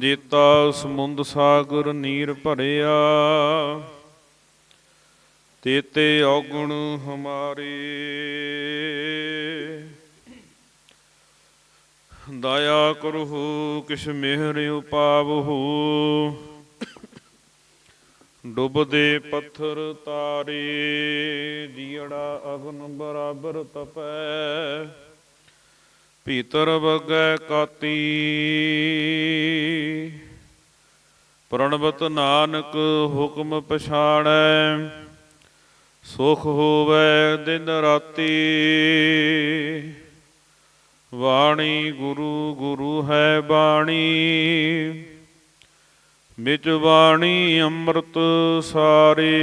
ਜੇਤਾ ਸਮੁੰਦ ਸਾਗਰ ਨੀਰ ਭਰਿਆ। ਤੇਤੇ ਔਗੁਣ ਹਮਾਰੇ। ਦਇਆ ਕਰਹੁ, ਕਿਛ ਮਿਹਰ ਉਪਾਵਹੁ। ਡੁੱਬਦੇ ਪੱਥਰ ਤਾਰੇ, ਜੀੜਾ ਅਗਨ ਬਰਾਬਰ ਤਪੈ। ਭੀਤਰ ਵਗੈ ਕਾਤੀ। ਪ੍ਰਣਵਤ ਨਾਨਕ ਹੁਕਮ ਪਛਾਣੈ, ਸੁਖ ਹੋਵੇ ਦਿਨ ਰਾਤੀ। ਬਾਣੀ ਗੁਰੂ ਗੁਰੂ ਹੈ ਬਾਣੀ। ਵਿੱਚ ਬਾਣੀ ਅੰਮ੍ਰਿਤ ਸਾਰੇ।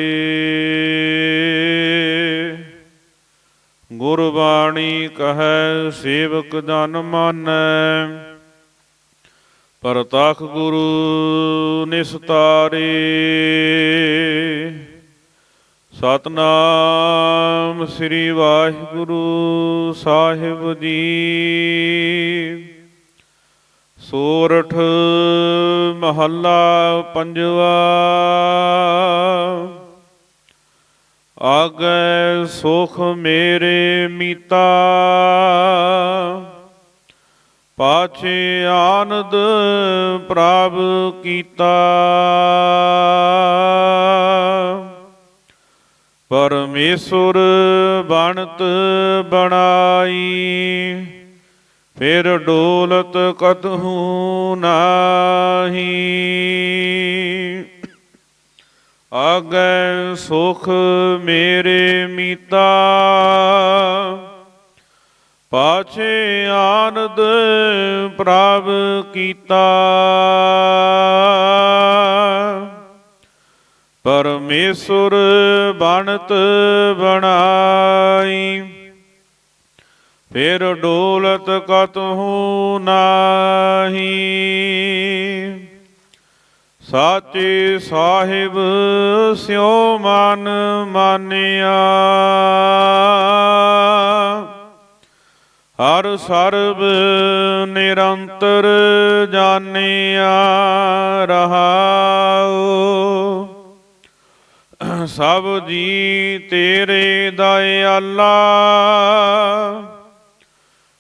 ਗੁਰਬਾਣੀ ਕਹੈ, ਸੇਵਕ ਜਨ ਮਾਨੈ। ਪਰਤਖ ਗੁਰੂ ਨਿਸਤਾਰੇ। ਸਤਨਾਮ ਸ੍ਰੀ ਵਾਹਿਗੁਰੂ ਸਾਹਿਬ ਜੀ। ਸੋਰਠ ਮਹੱਲਾ ਪੰਜਵਾ। ਆਗੈ ਸੁਖ ਮੇਰੇ ਮੀਤਾ, ਪਾਛੇ ਆਨੰਦ ਪ੍ਰਾਪ ਕੀਤਾ। ਪਰਮੇਸ਼ੁਰ ਬਣਤ ਬਣਾਈ, ਫਿਰ ਡੋਲਤ ਕਤਹੂ ਨਾਹੀ। ਆਗੈ ਸੁਖ ਮੇਰੇ ਮੀਤਾ। ਪਾਛੇ ਆਨੰਦ ਪ੍ਰਾਪ ਕੀਤਾ। ਪਰਮੇਸ਼ੁਰ ਬਣਤ ਬਣਾਈ। ਫਿਰ ਡੋਲਤ ਕਤਹੂ ਨਾਹੀ। ਸਾਚੇ ਸਾਹਿਬ ਸਿਉ ਮਨ ਮਾਨਿਆ। ਹਰ ਸਰਬ ਨਿਰੰਤਰ ਜਾਣਿਆ ਰਹਾਉ। ਸਭ ਜੀ ਤੇਰੇ ਦਇਆਲਾ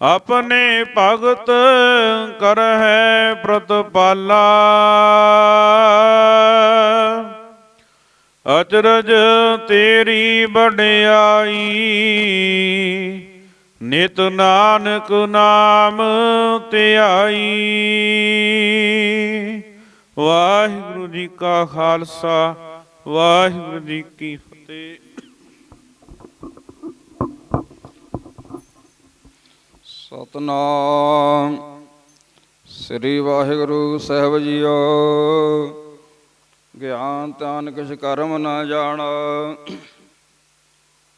ਆਪਣੇ ਭਗਤ ਕਰ ਹੈ ਪ੍ਰਤਪਾਲਾ। ਅਚਰਜ ਤੇਰੀ ਵਡਿਆਈ, ਨਿਤ ਨਾਨਕ ਨਾਮ ਧਿਆਈ। ਵਾਹਿਗੁਰੂ ਜੀ ਕਾ ਖਾਲਸਾ, ਵਾਹਿਗੁਰੂ ਜੀ ਕੀ ਫਤਿਹ। ਸਤਨਾਮ। ਸ੍ਰੀ ਵਾਹਿਗੁਰੂ ਸਾਹਿਬ ਜੀਓ, ਗਿਆਨ ਤਾਨ ਕਿਛ ਕਰਮ ਨਾ ਜਾਣਾ,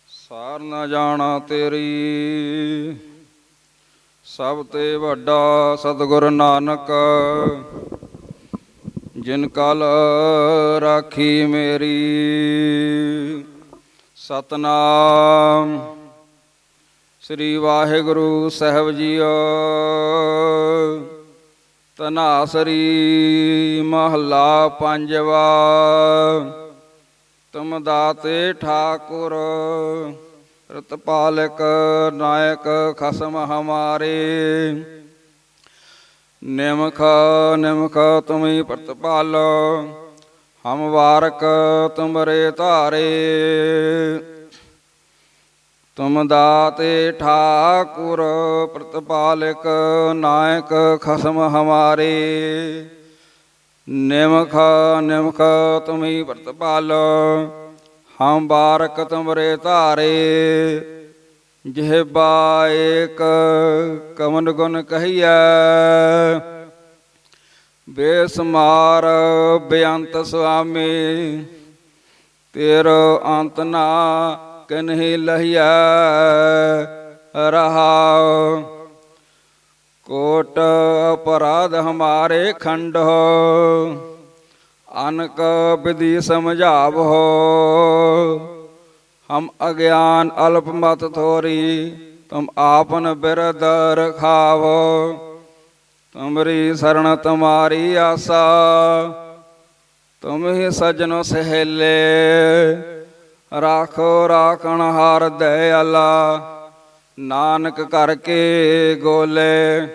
ਸਾਰ ਨਾ ਜਾਣਾ ਤੇਰੀ। ਸਭ ਤੇ ਵੱਡਾ ਸਤਿਗੁਰ ਨਾਨਕ, ਜਿਨ ਕਲ ਰਾਖੀ ਮੇਰੀ। ਸਤਨਾਮ। ਸ੍ਰੀ ਵਾਹਿਗੁਰੂ ਸਾਹਿਬ ਜੀਓ। ਤਨਾਸਰੀ ਮਹੱਲਾ ਪੰਜਵਾ। ਤੁਮ ਦਾਤੇ ਠਾਕੁਰ, ਰਤਪਾਲਕ ਨਾਇਕ ਖਸਮ ਹਮਾਰੇ। ਨਿਮਖ ਨਿਮਖ ਤੁਮੀ ਪ੍ਰਤਪਾਲੋ ਹਮ ਵਾਰਕ ਤੁਮਰੇ ਧਾਰੇ। ਤੁਮ ਦਾਤੇ ਠਾਕੁਰ, ਪ੍ਰਤਪਾਲਕ ਨਾਇਕ ਖਸਮ ਹਮਾਰੇ। ਨਿਮਖ ਨਿਮਖ ਤੁਮੀ ਪ੍ਰਤਪਾਲ, ਹਮ ਬਾਰਕ ਤੁਮਰੇ ਧਾਰੇ। ਜਿਹਬਾ ਏਕ ਕਮਨ ਗੁਣ ਕਹੀਐ, ਬੇਸਮਾਰ ਬੇਅੰਤ ਸੁਆਮੀ ਤੇਰ ਅੰਤ ਨਾ ਕਨਹੀ ਲਹਿਆ, ਰਹਾ। ਕੋਟ ਅਪਰਾਧ ਹਮਾਰੇ ਖੰਡ ਹੋ, ਅਨਕ ਵਿਧि ਸਮਝਾਵੋ ਹਮ ਅਗਿਆਨ ਅਲਪ ਮਤ ਥੋਰੀ, ਤੁਮ ਆਪਨ ਬਿਰਦ ਰਖਾਵੋ। ਤੁਮਰੀ ਸਰਣ ਤੁਮਾਰੀ ਆਸਾ, ਤੁਮ ਹੀ ਸਜਣੋ ਸਹੇਲੇ। ਰਾਖੋ ਰਾਖਣ ਹਾਰ ਦਇਆਲਾ ਨਾਨਕ ਕਰਕੇ ਗੋਲੇ,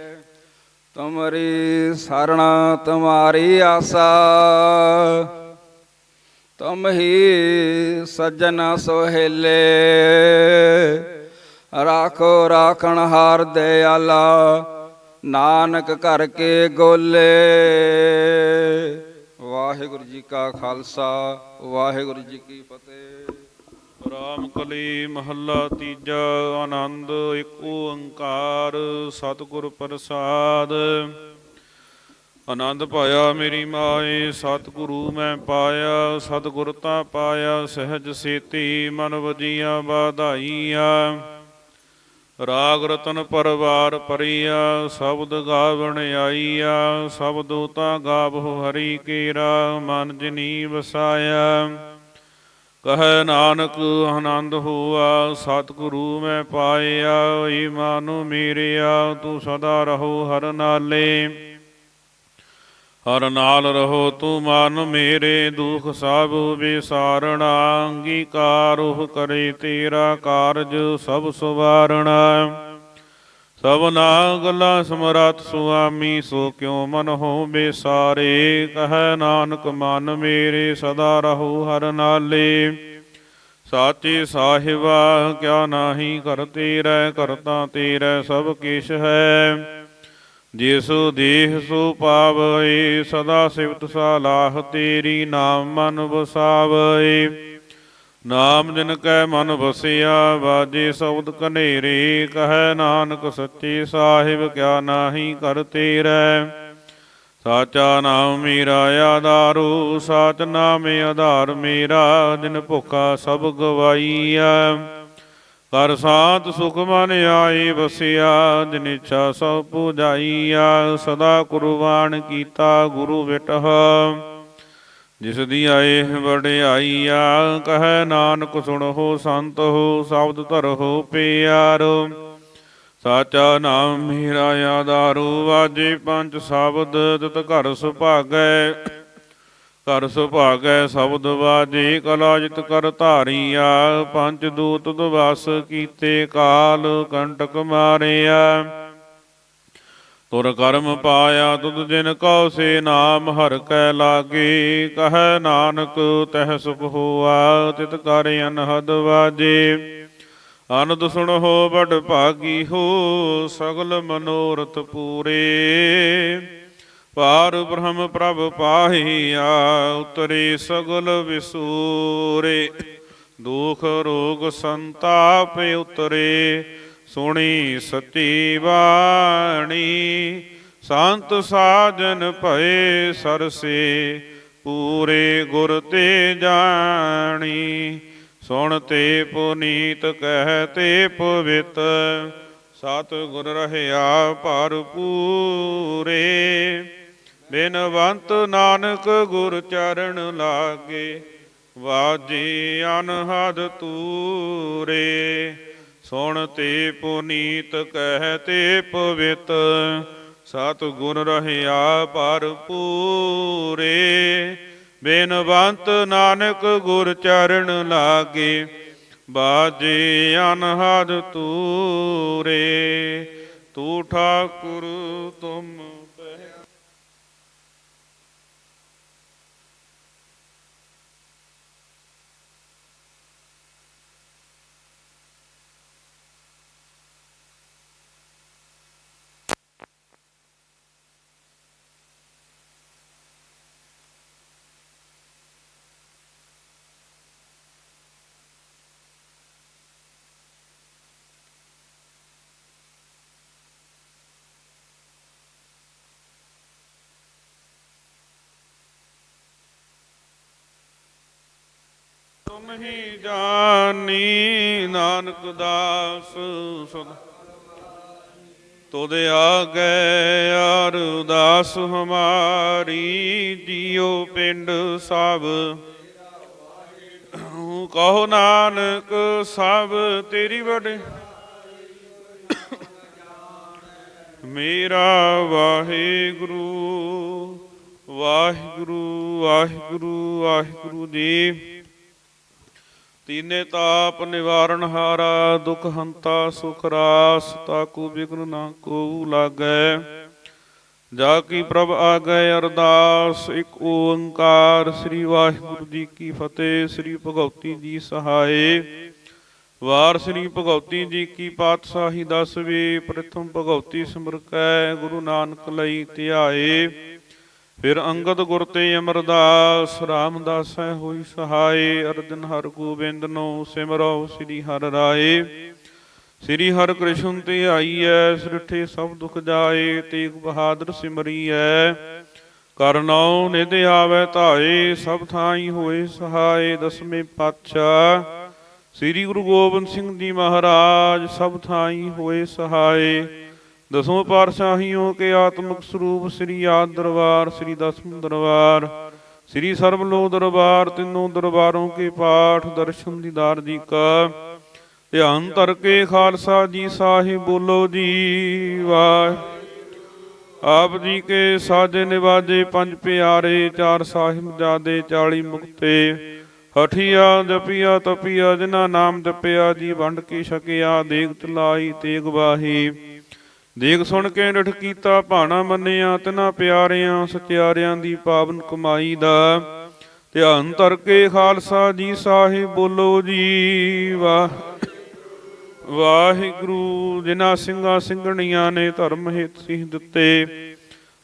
ਤੁਮਰੀ ਸਰਣ ਤੁਮਾਰੀ ਆਸਾ। ਤੁਮ ਹੀ ਸਜਣ ਸੋਹੇਲੇ, ਰਾਖੋ ਰਾਖਣ ਹਾਰ ਦਇਆਲਾ ਨਾਨਕ ਕਰਕੇ ਗੋਲੇ। ਵਾਹਿਗੁਰੂ ਜੀ ਕਾ ਖਾਲਸਾ, ਵਾਹਿਗੁਰੂ ਜੀ ਕੀ ਫਤਿਹ। ਰਾਮ ਕਲੀ ਮਹੱਲਾ ਤੀਜਾ, ਆਨੰਦ ਇੱਕ ਓੰਕਾਰ ਸਤਿਗੁਰ ਪ੍ਰਸਾਦ। ਆਨੰਦ ਪਾਇਆ ਮੇਰੀ ਮਾਏ, ਸਤਿਗੁਰੂ ਮੈਂ ਪਾਇਆ, ਸਤਿਗੁਰ ਤਾਂ ਪਾਇਆ, ਸਹਿਜ ਸੇਤੀ ਮਨ ਵਜੀਆਂ ਬਾਧਾਈਆਂ ਰਾਗ ਰਤਨ ਪਰਵਾਰ ਪਰੀਆ, ਸ਼ਬਦ ਗਾਵਣ ਆਈਆ, ਸ਼ਬਦੋ ਤਾਂ ਗਾਵੋ ਹਰੀ ਕੇਰਾ, ਮਨ ਜਨੀ ਵਸਾਇਆ। ਕਹੈ ਨਾਨਕ ਆਨੰਦ ਹੋਆ, ਸਤਿਗੁਰੂ ਮੈਂ ਪਾਇਆ ਏ ਮਾਨੋ ਮੇਰਿਆ, ਤੂੰ ਸਦਾ ਰਹੋ ਹਰ ਨਾਲੇ। ਹਰ ਨਾਲ ਰਹੋ ਤੂੰ ਮਨ ਮੇਰੇ, ਦੁਖ ਸਭ ਵਿਸਾਰਣਾ, ਅੰਗੀਕਾਰ ਉਹ ਕਰੇ ਤੇਰਾ ਕਾਰਜ ਸਭ ਸੁਵਾਰਣਾ। ਸਭਨਾ ਗੱਲਾਂ ਸਮਰਤ ਸੁਆਮੀ, ਸੋ ਕਿਉ ਮਨ ਹੋ ਬੇਸਾਰੇ? ਕਹੈ ਨਾਨਕ, ਮਨ ਮੇਰੇ ਸਦਾ ਰਹੋ ਹਰ ਨਾਲੇ। ਸਾਚੇ ਸਾਹਿਬਾ, ਕਿਆ ਨਾਹੀ ਕਰ ਤੇਰਾ ਕਰਤਾ ਤੇਰਾ ਸਭ ਕਿਛ ਹੈ। ਜਿਸੁ ਦੇਹ ਸੋ ਪਾਵੈ, ਸਦਾ ਸਿਵਤ ਸਾਲਾਹ ਤੇਰੀ ਨਾਮ ਮਨ ਵਸਾਵੈ। ਨਾਮ ਜਿਨ ਕੈ ਮਨ ਵਸਿਆ ਬਾਜੇ ਸ਼ਬਦ ਕਨੇਰੇ ਕਹੈ ਨਾਨਕ ਸੱਚੇ ਸਾਹਿਬ, ਕਿਆ ਨਾਹੀ ਕਰ ਤੇਰੈ। ਸਾਚਾ ਨਾਮ ਮੇਰਾ ਆਧਾਰੂ, ਸਾਚ ਨਾਮ ਆਧਾਰ ਮੇਰਾ, ਜਿਨ ਭੁਖਾ ਸਭ ਗਵਾਈਆ ਕਰ ਸਾਤ ਸੁਖ ਮਨ ਆਏ ਵਸਿਆ, ਜਿਨ ਇੱਛਾ ਸਭ ਪੂਜਾਈਆ ਸਦਾ ਕੁਰਬਾਨ ਕੀਤਾ ਗੁਰੂ ਵਿਟਹ। ਜਿਸ ਦੀ ਆਏ ਵਡਿਆਈਆ ਕਹੈ ਨਾਨਕ ਸੁਣੋ ਸੰਤ ਹੋ, ਸ਼ਬਦ ਧਰੋ ਪਿਆਰੋ। ਸਾਚਾ ਨਾਮ ਮੇਰਾ ਆਧਾਰੂ, ਵਾਜੇ ਪੰਜ ਸ਼ਬਦ, ਤਿਤ ਘਰ ਸੁਭਾਗੈ। ਘਰ ਸੁਭਾਗੈ ਸ਼ਬਦ ਵਾਜੇ, ਕਲਾ ਜਿਤ ਕਰ ਧਾਰੀਆ। ਪੰਜ ਦੂਤ ਦਵਸ ਕੀਤੇ ਕਾਲ, ਕੰਟਕ ਮਾਰਿਆ। ਤੁਰ ਕਰਮ ਪਾਇਆ ਤੁਧ ਜਿਨ ਕਉ ਸੇ ਨਾਮ, ਹਰ ਕੈ ਲਾਗੇ। ਕਹੈ ਨਾਨਕ, ਤਹਿ ਸੁਖ ਹੋਆ, ਤਿਤ ਕਰ ਅਨਹਦ ਵਾਜੇ। ਆਨੰਦ ਸੁਣੋ ਬੜ ਭਾਗੀ ਹੋ, ਸਗਲ ਮਨੋਰਥ ਪੂਰੇ। ਪਾਰ ਬ੍ਰਹਮ ਪ੍ਰਭ ਪਾਹੀਆ, ਉਤਰੇ ਸਗਲ ਵਿਸੂਰੇ। ਦੁਖ ਰੋਗ ਸੰਤਾਪ ਉਤਰੇ। ਸੁਣੀ ਸਤੀ ਬਾਣੀ, ਸੰਤ ਸਾਜਨ ਭਏ ਸਰਸੇ, ਪੂਰੇ ਗੁਰ ਤੇ ਜਾਣੀ। ਸੁਣ ਤੇ ਪੁਨੀਤ ਕਹਿ ਤੇ ਪਵਿੱਤ ਸਤ ਗੁਰ ਰਹਿਆ ਭਰਪੂਰੇ ਬਿਨਵੰਤ ਨਾਨਕ ਗੁਰ ਚਰਨ ਲਾਗੇ, ਵਾਜੀ ਅਨਹਦ ਤੂਰੇ। ਸੁਣ ਤੇ ਪੁਨੀਤ ਕਹਿ ਤੇ ਪਵਿੱਤ ਸਤ ਗੁਰ ਰਹਿਆ ਭਰਪੂਰੇ। ਬਿਨਵੰਤ ਨਾਨਕ ਗੁਰ ਚਰਨ ਲਾਗੇ, ਬਾਜੇ ਅਨਹਦ ਤੂਰੇ। ਤੂ ਠਾਕੁਰ ਤੁਮ ਤੁਮ ਹੀ ਜਾਣੀ ਨਾਨਕ ਦਾਸ ਸਦਾ। ਤੋਦੇ ਆਗੇ ਅਰਦਾਸ ਹਮਾਰੀ, ਜੀਉ ਪਿੰਡ ਸਭ। ਕਹੋ ਨਾਨਕ ਸਭ ਤੇਰੀ ਬੜੇ ਮੇਰਾ ਵਾਹਿਗੁਰੂ ਵਾਹਿਗੁਰੂ ਵਾਹਿਗੁਰੂ ਵਾਹਿਗੁਰੂ ਜੀ। ਤੀਨੇ ਤਾਪ ਨਿਵਾਰਨ ਹਾਰਾ, ਦੁਖ ਹੰਤਾ ਸੁਖ ਰਾਸ, ਤਾਕੂ ਬਿਗਨ ਨਾ ਕੋ ਲਾਗੈ। ਜਾ ਕੀ ਪ੍ਰਭ ਆਗੈ ਅਰਦਾਸ, ਇੱਕ ਓੰਕਾਰ ਸ੍ਰੀ ਵਾਹਿਗੁਰੂ ਜੀ ਕੀ ਫਤਿਹ, ਸ੍ਰੀ ਭਗਉਤੀ ਜੀ ਸਹਾਏ। ਵਾਰ ਸ੍ਰੀ ਭਗਉਤੀ ਜੀ ਕੀ ਪਾਤਸ਼ਾਹੀ ਦਸਵੇਂ ਪ੍ਰਥਮ ਭਗਉਤੀ ਸਿਮਰਕੈ ਗੁਰੂ ਨਾਨਕ ਲਈ ਧਿਆਏ। ਫਿਰ ਅੰਗਦ ਗੁਰ ਤੇ ਅਮਰਦਾਸ, ਰਾਮਦਾਸੈ ਹੋਈ ਸਹਾਏ ਅਰਜਨ ਹਰ ਗੋਬਿੰਦ ਨੂੰ ਸਿਮਰੋ ਸ੍ਰੀ ਹਰ ਰਾਏ। ਸ੍ਰੀ ਹਰ ਕ੍ਰਿਸ਼ਨ ਤੇ ਆਈਐ ਸ੍ਰਿਠੇ ਸਭ ਦੁਖ ਜਾਏ, ਤੇਗ ਬਹਾਦਰ ਸਿਮਰੀਐ। ਕਰਨਉ ਨਿਧ ਆਵੈ ਧਾਏ, ਸਭ ਥਾਈ ਹੋਏ ਸਹਾਏ, ਦਸਵੇਂ ਪਾਤਸ਼ਾਹ। ਸ੍ਰੀ ਗੁਰੂ ਗੋਬਿੰਦ ਸਿੰਘ ਜੀ ਮਹਾਰਾਜ, ਸਭ ਥਾਈ ਹੋਏ ਸਹਾਏ। ਦਸੋਂ ਪਾਤਸ਼ਾਹੀਆਂ ਕੇ ਆਤਮਿਕ ਸਰੂਪ ਸ੍ਰੀ ਆਦ ਦਰਬਾਰ, ਸ੍ਰੀ ਦਸਮ ਦਰਬਾਰ, ਸ੍ਰੀ ਸਰਬਲੋ ਦਰਬਾਰ, ਤਿੰਨੋਂ ਦਰਬਾਰੋਂ ਕੇ ਪਾਠ ਦਰਸ਼ਨ ਦੀਦਾਰ ਜੀ ਕਾ। ਧਿਆਨ ਧਰ ਕੇ ਖਾਲਸਾ ਜੀ ਸਾਹਿਬ ਬੋਲੋ ਜੀ ਵਾਹ ਆਪ ਜੀ ਕੇ ਸਾਜੇ ਨਿਵਾਜੇ ਪੰਜ ਪਿਆਰੇ, ਚਾਰ ਸਾਹਿਬ ਜਾਦੇ 40 ਮੁਕਤੇ। ਹਠੀਆ ਜਪੀਆ ਤਪੀਆ, ਜਿਨ੍ਹਾਂ ਨਾਮ ਜਪਿਆ ਜੀ, ਵੰਡ ਕੇ ਛਕਿਆ, ਦੇਗ ਚਲਾਈ, ਤੇਗ ਬਾਹੀ ਦੇਖ ਸੁਣ ਕੇ ਡਠ ਕੀਤਾ ਭਾਣਾ ਮੰਨਿਆ ਤਿਨਾ ਪਿਆਰਿਆਂ ਸਚਿਆਰਿਆਂ ਦੀ ਪਾਵਨ ਕਮਾਈ ਦਾ। ਧਿਆਨ ਧਰ ਕੇ ਖਾਲਸਾ ਜੀ ਸਾਹਿਬ ਬੋਲੋ ਜੀ, ਵਾਹ, ਵਾਹਿਗੁਰੂ, ਜਿਨ੍ਹਾਂ ਸਿੰਘਾਂ ਸਿੰਘਣੀਆਂ ਨੇ ਧਰਮ ਹਿਤ ਸਿੱਖ ਦਿੱਤੇ।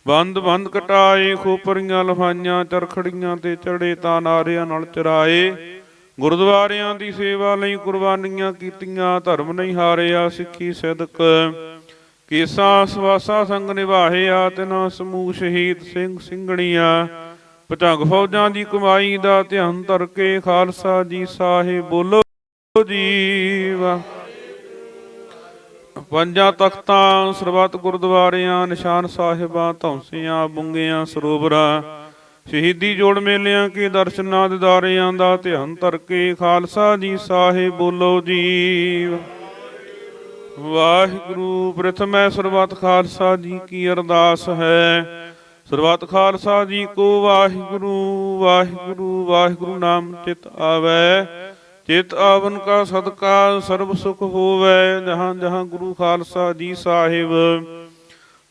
ਬੰਦ ਬੰਦ ਕਟਾਏ, ਖੋਪਰੀਆਂ ਲਫਾਈਆਂ, ਚਰਖੜੀਆਂ ਤੇ ਚੜੇ ਤਾਂ ਨਾਰਿਆਂ ਨਾਲ ਚਰਾਏ। ਗੁਰਦੁਆਰਿਆਂ ਦੀ ਸੇਵਾ ਲਈ ਕੁਰਬਾਨੀਆਂ ਕੀਤੀਆਂ, ਧਰਮ ਨਹੀਂ ਹਾਰਿਆ ਸਿੱਖੀ ਸਦਕ। ਕੇਸਾ ਸਵਾਸਾ ਸੰਗ ਆ ਤਿਨਾ ਸਮੂਹ ਸ਼ਹੀਦ ਸਿੰਘ ਸਿੰਘਣੀਆਂ। ਪਤੰਗ ਫੌਜਾਂ ਦੀ ਕਮਾਈ ਦਾ ਧਿਆਨ ਧਰ ਕੇ ਖਾਲਸਾ ਜੀ ਸਾਹਿਬ ਬੋਲੋ ਜੀ ਵਾਹ। ਪੰਜਾਂ ਤਖਤਾਂ, ਸਰਬੱਤ ਗੁਰਦੁਆਰਿਆਂ, ਨਿਸ਼ਾਨ ਸਾਹਿਬਾਂ, ਧੌਂਸਿਆਂ, ਬੁੰਗਿਆਂ, ਸਰੋਵਰਾਂ, ਸ਼ਹੀਦੀ ਜੋੜ ਮੇਲਿਆਂ ਕੇ ਦਰਸ਼ਨਾਂ ਦਿਦਾਰਿਆਂ ਦਾ ਧਿਆਨ ਧਰ ਕੇ ਖਾਲਸਾ ਜੀ ਸਾਹਿਬ ਬੋਲੋ ਜੀ ਵਾਹਿਗੁਰੂ, ਪ੍ਰਥਮੈ ਸਰਬੱਤ ਖਾਲਸਾ ਜੀ ਕੀ ਅਰਦਾਸ ਹੈ। ਸਰਬੱਤ ਖਾਲਸਾ ਜੀ ਕੋ ਵਾਹਿਗੁਰੂ ਵਾਹਿਗੁਰੂ ਵਾਹਿਗੁਰੂ ਨਾਮ ਚਿਤ ਆਵੈ। ਚਿਤ ਆਵਨ ਕਾ ਸਦਕਾ ਸਰਬ ਸੁਖ ਹੋਵੇ, ਜਹਾਂ ਜਹਾਂ ਗੁਰੂ ਖਾਲਸਾ ਜੀ ਸਾਹਿਬ।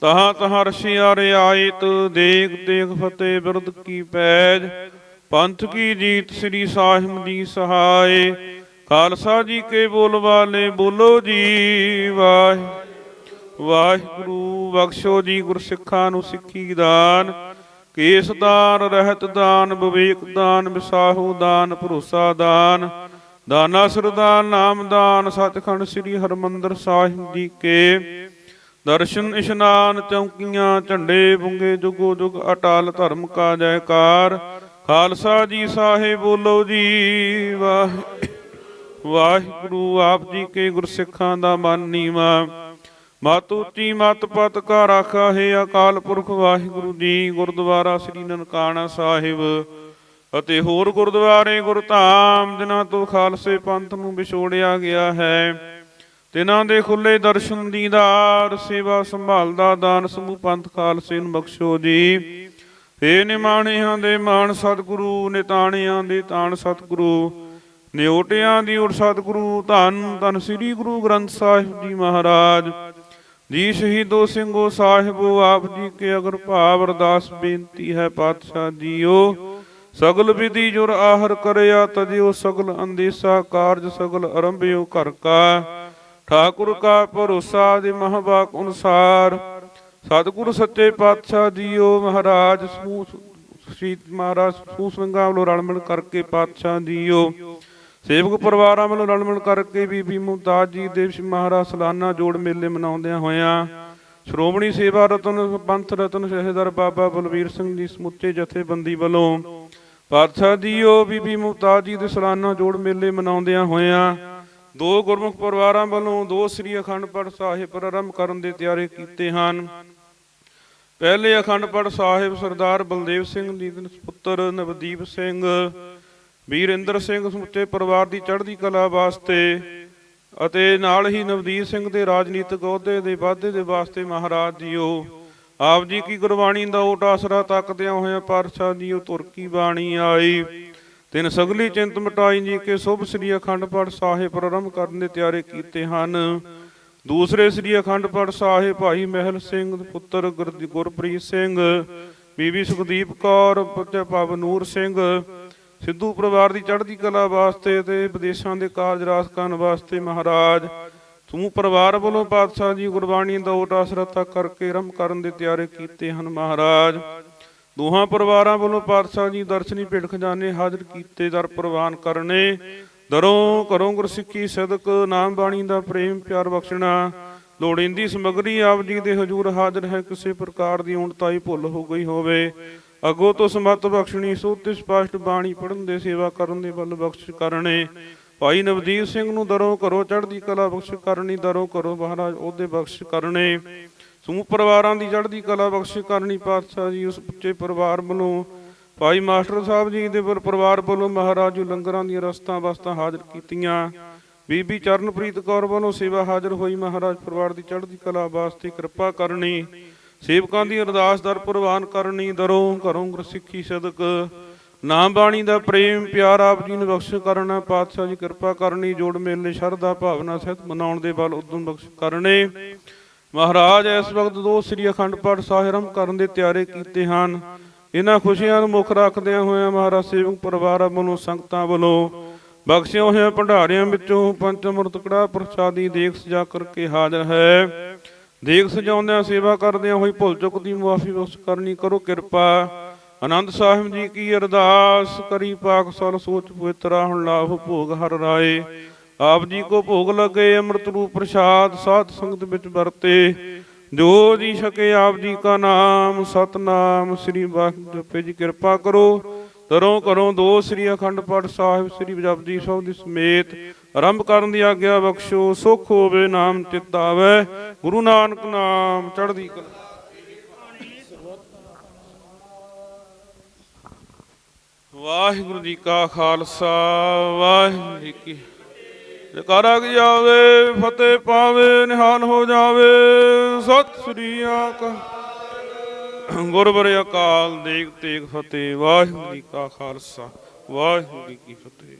ਤਹਾਂ ਤਹਾਂ ਰਸ਼ਿਆ ਰਿਆਇਤ ਦੇਖ ਦੇਖ ਫਤਿਹ ਬਿਰਦ ਕੀ ਪੈਜ। ਪੰਥ ਕੀ ਜੀਤ ਸ੍ਰੀ ਸਾਹਿਬ ਜੀ ਸਹਾਏ। ਖਾਲਸਾ ਜੀ ਕੇ ਬੋਲ ਵਾਲੇ ਬੋਲੋ ਜੀ, ਵਾਹਿ, ਵਾਹਿਗੁਰੂ, ਬਖਸ਼ੋ ਜੀ ਗੁਰਸਿੱਖਾਂ ਨੂੰ ਸਿੱਖੀ ਦਾਨ। ਕੇਸ ਦਾਨ, ਰਹਿਤ ਦਾਨ, ਵਿਵੇਕ ਦਾਨ ਵਿਸਾਹੂ ਦਾਨ, ਭਰੋਸਾ ਦਾਨ। ਦਾਨਾ ਸਰਦਾਨ ਨਾਮ ਦਾਨ, ਸਤਖੰਡ ਸ੍ਰੀ ਹਰਮੰਦਰ ਸਾਹਿਬ ਜੀ ਕੇ। ਦਰਸ਼ਨ ਇਸ਼ਨਾਨ ਚੌਂਕੀਆਂ, ਝੰਡੇ ਬੁੰਗੇ, ਜੁਗੋ ਜੁਗ ਅਟਾਲ ਧਰਮ ਕਾ ਜੈਕਾਰ। ਖਾਲਸਾ ਜੀ, ਸਾਹਿਬ ਬੋਲੋ ਜੀ, ਵਾਹ ਵਾਹਿਗੁਰੂ, ਆਪ ਜੀ ਕੇ ਗੁਰਸਿੱਖਾਂ ਦਾ ਮਨ ਨੀਵਾ। ਮਤ ਉੱਚੀ, ਮਤ ਪਤ ਕਾ ਰਾਖਾ ਹੈ ਅਕਾਲ ਪੁਰਖ ਵਾਹਿਗੁਰੂ ਜੀ, ਗੁਰਦੁਆਰਾ ਸ੍ਰੀ ਨਨਕਾਣਾ ਸਾਹਿਬ ਅਤੇ ਹੋਰ ਗੁਰਦੁਆਰੇ ਗੁਰਧਾਮ, ਜਿਨ੍ਹਾਂ ਤੋਂ ਖਾਲਸੇ ਪੰਥ ਨੂੰ ਵਿਛੋੜਿਆ ਗਿਆ ਹੈ। ਤਿਨਾਂ ਦੇ ਖੁੱਲੇ ਦਰਸ਼ਨ ਦੀਦਾਰ, ਸੇਵਾ ਸੰਭਾਲ ਦਾ ਦਾਨ ਸਮੂਹ ਪੰਥ ਖਾਲਸੇ ਨੂੰ ਬਖਸ਼ੋ ਜੀ। ਏ ਨਿਮਾਣਿਆਂ ਦੇ ਮਾਣ ਸਤਿਗੁਰੂ, ਨਿਤਾਣਿਆਂ ਦੇ ਤਾਣ ਸਤਿਗੁਰੂ। ਨਿਉਟਿਆਂ ਦੀ ਉਰ ਸਤਿਗੁਰੂ, ਧੰਨ ਧੰਨ ਸ੍ਰੀ ਗੁਰੂ ਗ੍ਰੰਥ ਸਾਹਿਬ ਜੀ ਮਹਾਰਾਜ। ਜੀ ਸ਼ਹੀਦੋ ਸਿੰਘੋ ਸਾਹਿਬੋ, ਆਪ ਜੀ ਕੇ ਅਗਰ ਭਾਵ ਅਰਦਾਸ ਬੇਨਤੀ ਹੈ ਪਾਤਸ਼ਾਹ ਜੀਓ। ਸਗਲ ਵਿਧੀ ਜੁਰ ਆਹਰ ਕਰਿਆ, ਤਜਿਓ ਸਗਲ ਅੰਦੇਸਾ ਕਾਰਜ, ਸਗਲ ਅਰੰਭਿਓ ਘਰ ਕਾ। ਠਾਕੁਰ ਕਾ ਭਰੋਸਾ ਦੇ ਮਹਬਾਕ ਅਨੁਸਾਰ। ਸਤਿਗੁਰ ਸੱਚੇ ਪਾਤਸ਼ਾਹ ਜੀਓ ਮਹਾਰਾਜ ਸਮੂਹ ਸ਼ਹੀਦ ਮਹਾਰਾਜ ਸਮੂਹ ਸਿੰਘਾਂ ਵੱਲੋਂ ਰਲ ਮਿਲ ਕਰਕੇ ਪਾਤਸ਼ਾਹ ਜੀਓ। ਸੇਵਕ ਪਰਿਵਾਰਾਂ ਵੱਲੋਂ ਰਲ ਮਿਲ ਕਰਕੇ ਬੀਬੀ ਮੁਮਤਾਜ ਜੀ ਦੇ ਮਹਾਰਾਜ, ਸਲਾਨਾ ਜੋੜ ਮੇਲੇ ਮਨਾਉਂਦਿਆਂ ਹੋਇਆਂ ਸ਼੍ਰੋਮਣੀ ਸੇਵਾ ਰਤਨ ਪੰਥ ਰਤਨ ਸ਼ਹਿਦਰ ਬਾਬਾ ਬਲਵੀਰ ਸਿੰਘ ਜੀ ਸਮੁੱਚੇ ਜਥੇਬੰਦੀ ਵੱਲੋਂ ਪਾਤਸ਼ਾਹ ਜੀਓ ਬੀਬੀ ਮੁਮਤਾਜ ਜੀ ਦੇ ਸਲਾਨਾ ਜੋੜ ਮੇਲੇ ਮਨਾਉਂਦਿਆਂ ਹੋਇਆਂ ਦੋ ਗੁਰਮੁਖ ਪਰਿਵਾਰਾਂ ਵੱਲੋਂ ਦੋ ਸ੍ਰੀ ਅਖੰਡ ਪਾਠ ਸਾਹਿਬ ਪ੍ਰਾਰੰਭ ਕਰਨ ਦੇ ਤਿਆਰੇ ਕੀਤੇ ਹਨ। ਪਹਿਲੇ ਅਖੰਡ ਪਾਠ ਸਾਹਿਬ ਸਰਦਾਰ ਬਲਦੇਵ ਸਿੰਘ ਜੀ ਦੇ ਪੁੱਤਰ ਨਵਦੀਪ ਸਿੰਘ ਵੀਰਿੰਦਰ ਸਿੰਘ ਸਮੁੱਚੇ ਪਰਿਵਾਰ ਦੀ ਚੜ੍ਹਦੀ ਕਲਾ ਵਾਸਤੇ ਅਤੇ ਨਾਲ ਹੀ ਨਵਦੀਪ ਸਿੰਘ ਦੇ ਰਾਜਨੀਤਿਕ ਅਹੁਦੇ ਦੇ ਵਾਧੇ ਦੇ ਵਾਸਤੇ ਮਹਾਰਾਜ ਜੀਓ, ਆਪ ਜੀ ਕੀ ਗੁਰਬਾਣੀ ਦਾ ਓਟ ਆਸਰਾ ਤੱਕਦਿਆਂ ਹੋਇਆਂ ਪਾਤਸ਼ਾਹ ਜੀਓ ਤੁਰ ਕੀ ਬਾਣੀ ਆਈ। ਤਿੰਨ ਸਗਲੀ ਚਿੰਤ ਮਟਾਈ ਜੀ ਕੇ ਸੁਭ ਸ੍ਰੀ ਅਖੰਡ ਪਾਠ ਸਾਹਿਬ ਪ੍ਰਾਰੰਭ ਕਰਨ ਦੇ ਤਿਆਰੇ ਕੀਤੇ ਹਨ। ਦੂਸਰੇ ਸ੍ਰੀ ਅਖੰਡ ਪਾਠ ਸਾਹਿਬ ਭਾਈ ਮਹਿਲ ਸਿੰਘ ਪੁੱਤਰ ਗੁਰ- ਗੁਰਪ੍ਰੀਤ ਸਿੰਘ, ਬੀਬੀ ਸੁਖਦੀਪ ਕੌਰ, ਪੁੱਤਰ ਪਵਨੂਰ ਸਿੰਘ ਸਿੱਧੂ ਪਰਿਵਾਰ ਦੀ ਚੜ੍ਹਦੀ ਕਲਾ ਵਾਸਤੇ ਤੇ ਵਿਦੇਸ਼ਾਂ ਦੇ ਕਾਰਜ ਰਾਸ ਕਰਨ ਵਾਸਤੇ ਮਹਾਰਾਜ ਸਮੂਹ ਪਰਿਵਾਰ ਵੱਲੋਂ ਪਾਤਸ਼ਾਹ ਜੀ ਗੁਰਬਾਣੀ ਦਾ ਓਟ ਆਸਰਤਾ ਕਰਕੇ ਰਮ ਕਰਨ ਦੇ ਤਿਆਰੀ ਕੀਤੇ ਹਨ ਮਹਾਰਾਜ। ਦੋਹਾਂ ਪਰਿਵਾਰਾਂ ਵੱਲੋਂ ਪਾਤਸ਼ਾਹ ਜੀ ਦਰਸ਼ਨੀ ਭੇਟ ਖਜ਼ਾਨੇ ਹਾਜ਼ਰ ਕੀਤੇ, ਦਰ ਪ੍ਰਵਾਨ ਕਰਨੇ। ਦਰੋਂ ਘਰੋਂ ਗੁਰਸਿੱਖੀ ਸਦਕ, ਨਾਮ ਬਾਣੀ ਦਾ ਪ੍ਰੇਮ ਪਿਆਰ ਬਖਸ਼ਣਾ। ਲੋੜੀਂਦੀ ਸਮਗਰੀ ਆਪ ਜੀ ਦੇ ਹਜ਼ੂਰ ਹਾਜ਼ਰ ਹੈ, ਕਿਸੇ ਪ੍ਰਕਾਰ ਦੀ ਉਣਤਾਈ ਭੁੱਲ ਹੋ ਗਈ ਹੋਵੇ। ਅਗੋ ਤੋਂ ਸਮਤ ਬਖਸ਼ਣੀ ਸੋਤੇ ਸਪਸ਼ਟ ਬਾਣੀ ਪੜਨ ਦੇ ਸੇਵਾ ਕਰਨ ਦੇ ਵੱਲ ਬਖਸ਼ ਕਰਨੇ। ਭਾਈ ਨਵਦੀਪ ਸਿੰਘ ਨੂੰ ਦਰੋਂ ਘਰੋਂ ਚੜ੍ਹਦੀ ਕਲਾ ਬਖਸ਼ ਕਰਨੀ, ਦਰੋਂ ਘਰੋਂ ਮਹਾਰਾਜ ਉਹਦੇ ਬਖਸ਼ ਕਰਨੇ। ਸਮੂਹ ਪਰਿਵਾਰਾਂ ਦੀ ਚੜ੍ਹਦੀ ਕਲਾ ਬਖਸ਼ ਕਰਨੀ, ਪਾਤਸ਼ਾਹ ਜੀ ਉਸ ਉੱਚੇ ਪਰਿਵਾਰ ਵੱਲੋਂ। ਭਾਈ ਮਾਸਟਰ ਸਾਹਿਬ ਜੀ ਦੇ ਵੱਲ ਪਰਿਵਾਰ ਵੱਲੋਂ ਮਹਾਰਾਜ ਜੀ ਲੰਗਰਾਂ ਦੀਆਂ ਰਸਤਾਂ ਵਸਤਾਂ ਹਾਜ਼ਰ ਕੀਤੀਆਂ। ਬੀਬੀ ਚਰਨਪ੍ਰੀਤ ਕੌਰ ਵੱਲੋਂ ਸੇਵਾ ਹਾਜ਼ਰ ਹੋਈ, ਮਹਾਰਾਜ ਪਰਿਵਾਰ ਦੀ ਚੜ੍ਹਦੀ ਕਲਾ ਵਾਸਤੇ ਕਿਰਪਾ ਕਰਨੀ। ਸੇਵਕਾਂ ਦੀ ਅਰਦਾਸ ਦਰ ਪ੍ਰਵਾਨ ਕਰਨੀ, ਦਰੋਂ ਘਰੋਂ ਗੁਰਸਿੱਖੀ ਸਦਕ। ਨਾਮ ਬਾਣੀ ਦਾ ਪ੍ਰੇਮ, ਪਿਆਰ ਆਪ ਜੀ ਨੂੰ ਬਖਸ਼ ਕਰਨਾ, ਪਾਤਸ਼ਾਹ ਜੀ ਕਿਰਪਾ ਕਰਨੀ, ਜੋੜ ਮੇਲੇ, ਸ਼ਰਧਾ, ਭਾਵਨਾ ਸਹਿਤ ਮਨਾਉਣ ਦੇ ਬਲ ਉਦਮ ਬਖਸ਼ ਕਰਨੇ। ਮਹਾਰਾਜ, ਇਸ ਵਕਤ ਦੋ ਸ੍ਰੀ ਅਖੰਡ ਪਾਠ ਸਾਹਿਰਮ ਕਰਨ ਦੇ ਤਿਆਰੇ ਕੀਤੇ ਹਨ। ਇਹਨਾਂ ਖੁਸ਼ੀਆਂ ਨੂੰ ਮੁੱਖ ਰੱਖਦਿਆਂ ਹੋਇਆਂ ਮਹਾਰਾਜ ਸੇਵਕ ਪਰਿਵਾਰਾਂ ਵੱਲੋਂ ਸੰਗਤਾਂ ਵੱਲੋਂ ਬਖਸ਼ਿਆ ਹੋਇਆ ਭੰਡਾਰਿਆਂ ਵਿੱਚੋਂ ਪੰਜ ਅੰਮ੍ਰਿਤ ਕੜਾ ਪ੍ਰਸ਼ਾਦੀ ਦੇਖ ਸਜਾ ਕਰਕੇ ਹਾਜ਼ਰ ਹੈ। ਦੇਖ ਸਜਾਉਂਦਿਆਂ ਸੇਵਾ ਕਰਦਿਆਂ ਹੋਈ ਭੁੱਲ ਚੁੱਕ ਦੀ ਮੁਆਫੀ ਬਖਸ਼ ਕਰਨੀ ਕਰੋ ਕਿਰਪਾ। ਆਨੰਦ ਸਾਹਿਬ ਜੀ ਕੀ ਅਰਦਾਸ ਕਰੀ, ਪਾਕ ਸਲ ਸੋਚ ਪਵਿੱਤਰਾ ਹੁਣ ਲਾਭ ਭੋਗ ਹਰ ਰਾਏ। ਆਪ ਜੀ ਕੋ ਭੋਗ ਲਗੇ, ਅੰਮ੍ਰਿਤ ਰੂਪ ਪ੍ਰਸਾਦ ਸਾਧ ਸੰਗਤ ਵਿੱਚ ਵਰਤੇ। ਜੋ ਜੀ ਸਕੇ ਆਪ ਜੀ ਕਾ ਨਾਮ, ਸਤਨਾਮ ਸ੍ਰੀ ਵਾਹਿਗੁਰੂ ਜਪੇ ਜੀ ਕਿਰਪਾ ਕਰੋ। ਤਰੋਂ ਕਰੋ ਦੋ ਸ੍ਰੀ ਅਖੰਡ ਪਾਠ ਸਾਹਿਬ ਸ੍ਰੀ ਜਪਜੀ ਸਾਹਿਬ ਦੀ ਸਮੇਤ ਆਰੰਭ ਕਰਨ ਦੀ ਆਗਿਆ ਬਖਸ਼ੋ, ਸੁਖ ਹੋਵੇ, ਨਾਮ ਚਿਤ ਆਵੇ। ਗੁਰੂ ਨਾਨਕ ਨਾਮ ਚੜ੍ਹਦੀ ਕਲਾ। ਵਾਹਿਗੁਰੂ ਜੀ ਕਾ ਖਾਲਸਾ, ਵਾਹਿਗੁਰੂ ਜੀ ਕੀ ਜਕਾਰਾ ਕੀ ਜਾਵੇ, ਫਤਿਹ ਪਾਵੇ, ਨਿਹਾਲ ਹੋ ਜਾਵੇ। ਸਤਿ ਸ੍ਰੀ ਅਕਾਲ। ਗੁਰਬਰ ਅਕਾਲ ਦੇਖ ਤੇਗ ਫਤਿਹ। ਵਾਹਿਗੁਰੂ ਜੀ ਕਾ ਖਾਲਸਾ, ਵਾਹਿਗੁਰੂ ਜੀ ਕੀ ਫਤਿਹ।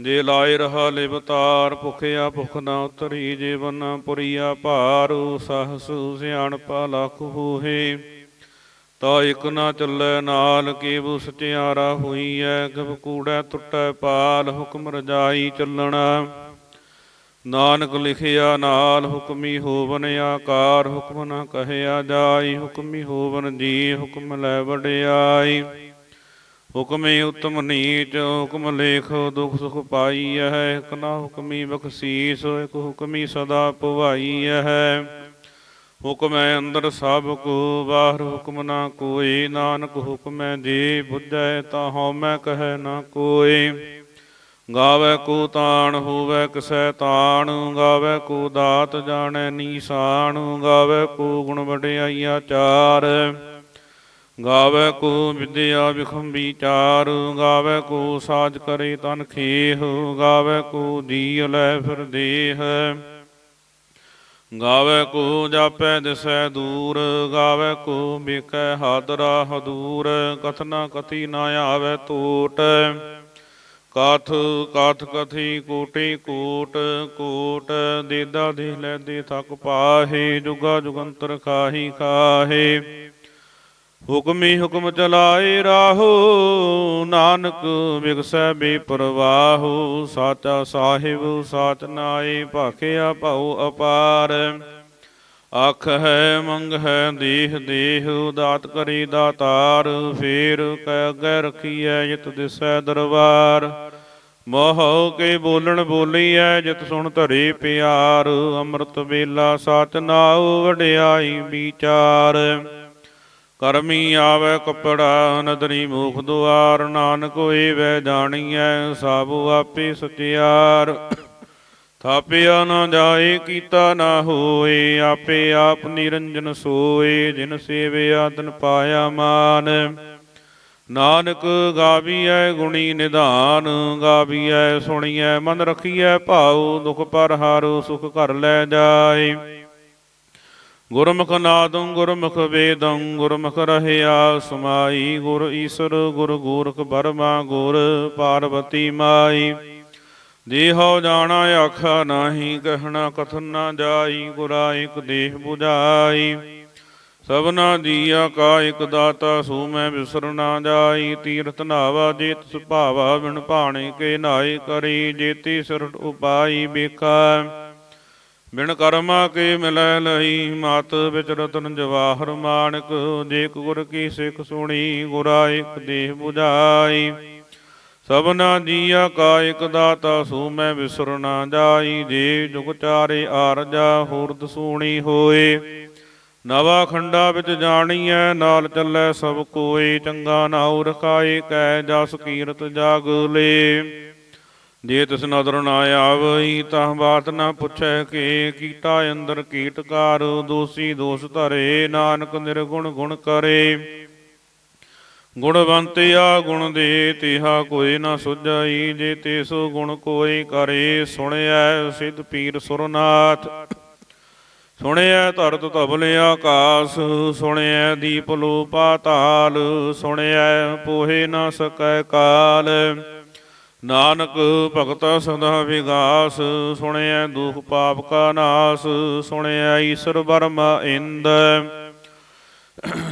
ਜੇ ਲਾਇ ਰਹਾ ਲਿਵਤਾਰ ਭੁਖਿਆ ਭੁਖ ਨਾ ਉਤਰੀ, ਜੀਵਨ ਪੁਰੀਆ ਭਾਰੂ, ਸਹਸ ਸਿਆਣਪਾ ਲੱਖ ਹੋਏ ਤਾ ਇਕ ਨਾ ਚੱਲੈ ਨਾਲ, ਕੇਵ ਸਚਿਆਰਾ ਹੋਈਐ, ਗਵ ਕੂੜੈ ਟੁੱਟੈ ਪਾਲ, ਹੁਕਮ ਰਜਾਈ ਚੱਲਣਾ। ਨਾਨਕ ਲਿਖਿਆ ਨਾਲ, ਹੁਕਮੀ ਹੋਵਨ ਆਕਾਰ, ਹੁਕਮ ਨਾ ਕਹਿਆ ਜਾਈ, ਹੁਕਮੀ ਹੋਵਨ ਜੀ, ਹੁਕਮ ਲੈ ਵਡਿਆਈ। ਹੁਕਮੇ ਉਤਮ ਨੀਚ, ਹੁਕਮ ਲੇਖ ਦੁਖ ਸੁਖ ਪਾਈ ਹੈ ਇਕ ਨਾ ਹੁਕਮੀ ਬਖਸ਼ੀਸ, ਇਕ ਹੁਕਮੀ ਸਦਾ ਭਵਾਈ ਹੈ ਹੁਕਮੈ ਅੰਦਰ ਸਭ ਕੋ, ਬਾਹਰ ਹੁਕਮ ਨਾ ਕੋਈ ਨਾਨਕ ਹੁਕਮੈ ਜੀ ਬੁੱਝੈ ਤਾ ਹਉਮੈ ਕਹੈ ਨਾ ਕੋਈ ਗਾਵੇ ਕੋ ਤਾਣ, ਹੋਵੇ ਕਿਸੈ ਤਾਣ, ਗਾਵੇ ਕੋ ਦਾਤ ਜਾਣੈ ਨੀਸਾਨ ਗਾਵੇ ਕੋ ਗੁਣ ਵਡਿਆਈਆ ਚਾਰ। ਗਾਵੇ ਕੋ ਵਿਦਿਆ ਵਿਖਮ ਵਿਚਾਰ ਗਾਵੇ ਕੋ ਸਾਜ ਕਰੇ ਤਨ ਖੇਹ, ਗਾਵੇ ਕੋ ਜੀ ਲੈ ਫਿਰ ਦੇਹ। ਗਾਵੇ ਕੋ ਜਾਪੈ ਦਿਸੈ ਦੂਰ, ਗਾਵੇ ਕੋ ਬਿਕੈ ਹਾਦਰਾ ਹਦੂਰ ਕਥਨਾ ਕਥੀ ਨਾ ਆਵੇ ਟੋਟ ਕਾਥ ਕਾਥ ਕਥੀ ਕੋਟੇ ਕੋਟ ਕੋਟ ਦੇਦਾ ਦੇ ਲੈ ਦੇ ਥਕ ਪਾਹੇ, ਜੁਗਾ ਜੁਗੰਤਰ ਖਾਹੀ ਖਾਹੇ। ਹੁਕਮੀ ਹੁਕਮ ਚਲਾਏ ਰਾਹੋ, ਨਾਨਕ ਵਿਗਸੈ ਬੇਪਰਵਾਹੋ, ਸਾਚਾ ਸਾਹਿਬ, ਸਾਚ ਨਾਏ, ਭਾਖਿਆ ਭਉ ਅਪਾਰ। ਅੱਖ ਹੈ, ਮੰਗ ਹੈ, ਦੇਹ ਦੇਹ ਦਾਤ ਕਰੀ ਦਾਤਾਰ, ਫੇਰ ਕਹਿ ਅੱਗੇ ਰਖੀਐ, ਜਿਤ ਦਿਸੈ ਦਰਬਾਰ। ਮੋਹ ਕੇ ਬੋਲਣ ਬੋਲੀਐ, ਜਿਤ ਸੁਣ ਧਰੇ ਪਿਆਰ, ਅੰਮ੍ਰਿਤ ਵੇਲਾ ਸਚ ਨਾਉ, ਵਡਿਆਈ ਵਿਚਾਰ। ਕਰਮੀ ਆਵੇ ਕਪੜਾ ਨਦਰੀ ਮੂਖ ਦੁਆਰ, ਨਾਨਕ ਹੋਏ ਵੈ ਜਾਣੀਐ, ਸਭ ਆਪੇ ਸਚਿਆਰ। ਥਾਪਿਆ ਨਾ ਜਾਏ, ਕੀਤਾ ਨਾ ਹੋਏ, ਆਪੇ ਆਪ ਨਿਰੰਜਨ ਸੋਏ, ਜਿਨ ਸੇਵਿਆ ਤਨ ਪਾਇਆ ਮਾਨ। ਨਾਨਕ ਗਾਵੀਐ ਗੁਣੀ ਨਿਧਾਨ, ਗਾਵੀਐ ਸੁਣੀਐ ਮਨ ਰਖੀਐ ਭਾਉ, ਦੁਖ ਪਰ ਹਾਰੋ ਸੁਖ ਘਰ ਲੈ ਜਾਏ। ਗੁਰਮੁਖ ਨਾਦੰ, ਗੁਰਮੁਖ ਵੇਦੰ, ਗੁਰਮੁਖ ਰਹਿਆ ਸਮਾਈ, ਗੁਰ ਈਸਰ, ਗੁਰ ਗੋਰਖ ਬਰਮਾ, ਗੁਰ ਪਾਰਵਤੀ ਮਾਈ। ਦੇਹੋ ਜਾਣਾ ਆਖਾ ਨਾਹੀ ਕਹਿਣਾ ਕਥਨ ਨਾ ਜਾਈ ਗੁਰਾ ਇਕ ਦੇਹ 부ਜਾਈ ਸਭਨਾ ਜੀਆ ਕਾ ਇਕ ਦਾਤਾ, ਸੂ ਮੈਂ ਵਿਸਰ ਨਾ ਜਾਈ। ਤੀਰਥ ਨਾਵਾ ਜੇਤ ਸੁਭਾਵਾ, ਬਿਨ ਭਾਣੇ ਕੇ ਨਾਏ ਕਰੀ। ਜੇਤੀ ਸਿਰਟ ਉਪਾਈ ਬੇਕਾ ਬਿਨ ਕਰਮਾ ਕੇ ਮਿਲੈ ਲਈ ਮਤ ਵਿੱਚ ਰਤਨ ਜਵਾਹਰ ਮਾਨਕ ਜੇਕ ਗੁਰ ਕੀ ਸਿੱਖ ਸੁਣੀ, ਗੁਰਾ ਇਕ ਦੇਹ 부ਜਾਈ ਸਭਨਾ ਜੀਆ ਕਾ ਇਕ ਦਾਤਾ, ਸੂ ਮੈਂ ਵਿਸਰ ਨਾ ਜਾਈ। ਜੇ ਜੁਗ ਚਾਰੇ ਆਰਜਾ ਹੋਰ ਦਸੂਣੀ ਹੋਏ। ਨਵਾ ਖੰਡਾ ਵਿੱਚ ਜਾਣੀਐ, ਨਾਲ ਚੱਲੈ ਸਭ ਕੋਏ। ਚੰਗਾ ਨਾਉ ਰਖਾਏ ਕੈ ਜਸ ਕੀਰਤ ਜਾਗ ਲੇ। ਜੇ ਤਿਸ ਨਦਰ ਨਾ ਆਵਈ, ਤਾਂ ਬਾਤ ਨਾ ਪੁੱਛੈ ਕਿ। ਕੀਟਾ ਅੰਦਰ ਕੀਟਕਾਰ, ਦੋਸੀ ਦੋਸ ਧਰੇ। ਨਾਨਕ ਨਿਰਗੁਣ ਗੁਣ ਕਰੇ। ਗੁਣਵੰਤਿਆ ਗੁਣ ਦੇ, ਤਿਹਾ ਕੋਈ ਨਾ ਸੁਝਾਈ। ਜੇ ਤੇ ਸੋ ਗੁਣ ਕੋਈ ਕਰੇ, ਸੁਣਿਐ ਸਿਧ ਪੀਰ ਸੁਰਨਾਥ। ਸੁਣਿਐ ਧਰਤ ਧਬਲ ਆਕਾਸ। ਸੁਣਿਐ ਦੀਪ ਲੋ ਪਾਤਾਲ ਸੁਣਿਐ ਪੋਹੇ ਨਾ ਸਕੈ ਕਾਲ। ਨਾਨਕ ਭਗਤਾ ਸਦਾ ਵਿਗਾਸ, ਸੁਣਿਐ ਦੁਖ ਪਾਪ ਕਾ ਨਾਸ, ਸੁਣਿਐ ਈਸ਼ਰ ਬਰਮਾ ਇੰਦ,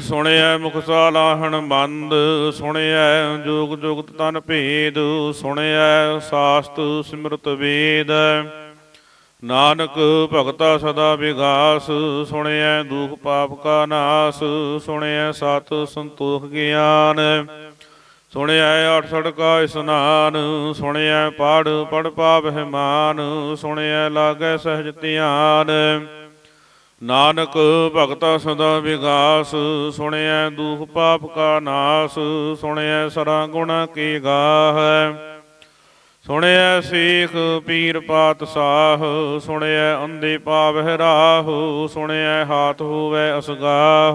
ਸੁਣਿਐ ਮੁਖ ਸਾਲਾਹਣ ਬੰਦ ਸੁਣਿਐ ਜੋਗ ਜੁਗਤ ਤਨ ਭੇਦ, ਸੁਣਿਐ ਸਾਸਤ ਸਿਮਰਤ ਵੇਦ। ਨਾਨਕ ਭਗਤਾ ਸਦਾ ਵਿਗਾਸ, ਸੁਣਿਐ ਦੁਖ ਪਾਪ ਕਾ ਨਾਸ, ਸੁਣਿਐ ਸਤ ਸੰਤੋਖ ਗਿਆਨ। ਸੁਣਿਆ ਅਠਸਠ ਕਾ ਇਸਨਾਨ ਸੁਣਿਐ ਪੜ ਪੜ ਪਾਵਹਿ ਮਾਨ ਸੁਣਿਐ ਲਾਗੈ ਸਹਿਜ ਧਿਆਨ। ਨਾਨਕ ਭਗਤਾ ਸਦਾ ਵਿਗਾਸ, ਸੁਣਿਆ ਦੁਖ ਪਾਪ ਕਾ ਨਾਸ, ਸੁਣਿਆ ਸਰਾ ਗੁਣ ਕੀ ਗਾਹ। ਸੁਣਿਆ ਸੇਖ ਪੀਰ ਪਾਤਸ਼ਾਹ ਸੁਣਿਆ ਅੰਦੇ ਪਾਵਹਿ ਰਾਹ, ਸੁਣਿਆ ਹਾਥ ਹੋਵੇ ਅਸਗਾਹ।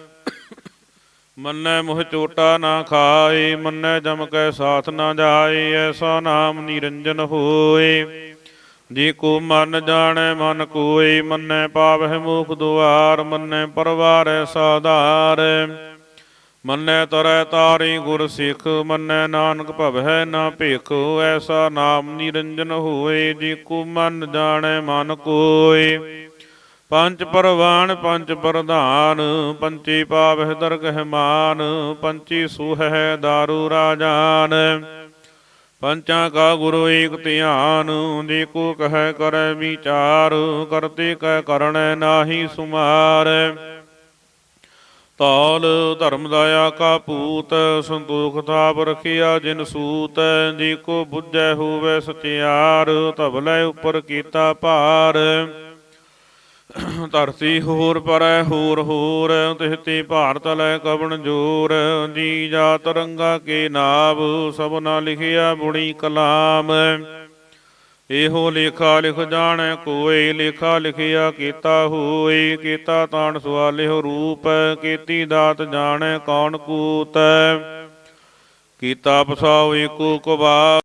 ਮੰਨੈ ਮੁਹ ਚੋਟਾ ਨਾ ਖਾਏ, ਮੰਨੈ ਜਮ ਕੈ ਸਾਥ ਨਾ ਜਾਏ, ਐਸਾ ਨਾਮ ਨਿਰੰਜਨ ਹੋਏ। ਜੇ ਕੋ ਮਨ ਜਾਣੈ ਮਨ ਕੋਏ, ਮੰਨੈ ਪਾਵਹਿ ਮੁਖ ਦੁਆਰ, ਮੰਨੈ ਪਰਵਾਰੈ ਸਾਧਾਰ। ਮੰਨੈ ਤਰੈ ਤਾਰੀ ਗੁਰ ਸਿੱਖ, ਮੰਨੈ ਨਾਨਕ ਭਵਹਿ ਨਾ ਭੇਖ, ਐਸਾ ਨਾਮ ਨਿਰੰਜਨ ਹੋਏ। ਜੇ ਕੋ ਮਨ ਜਾਣੈ ਮਨ ਕੋਏ ਪੰਜ ਪਰਵਾਨ, ਪੰਜ ਪ੍ਰਧਾਨ, ਪੰਚੀ ਪਾਵਹਿ ਦਰਗਹਿ ਮਾਨ, ਪੰਚੀ ਸੁਹੈ ਦਾਰੂ ਰਾਜਾਨ। ਪੰਚਾਂ ਕਾ ਗੁਰੂ ਏਕ ਧਿਆਨ ਜੇ ਕੋ ਕਹੈ ਕਰੈ ਵਿਚਾਰ, ਕਰਤੇ ਕੈ ਕਰਣੈ ਨਾਹੀ ਸੁਮਾਰ। ਤੌਲ ਧਰਮ ਦਾਇਆ ਕਾ ਪੂਤ, ਸੰਤੋਖ ਥਾਪ ਰਖਿਆ ਜਿਨ ਸੂਤ ਜੇ ਕੋ ਬੁੱਝੈ ਹੋਵੇ ਸਚਿਆਰ, ਧਵਲੇ ਉੱਪਰ ਕੀਤਾ ਭਾਰ। ਧਰਤੀ ਹੋਰ ਪਰੈ ਹੋਰ ਹੋਰ ਤਿਹਤੀ ਭਾਰਤ ਲੈ ਕਵਣ ਜੋਰ ਜੀ ਜਾਤ ਰੰਗਾ ਕੇ ਨਾਮ ਸਭਨਾ ਲਿਖਿਆ ਬੁਣੀ ਕਲਾਮ। ਇਹੋ ਲੇਖਾ ਲਿਖ ਜਾਣੈ ਕੋਈ ਲੇਖਾ ਲਿਖਿਆ ਕੀਤਾ ਹੋਏ ਕੀਤਾ ਤਾਣ ਸਵਾਲਿਓ ਰੂਪ, ਕੀਤੀ ਦਾਤ ਜਾਣੈ ਕੌਣ ਕੂਤ। ਕੀਤਾ ਪਸਾਉ ਏਕੋ ਕਵਾ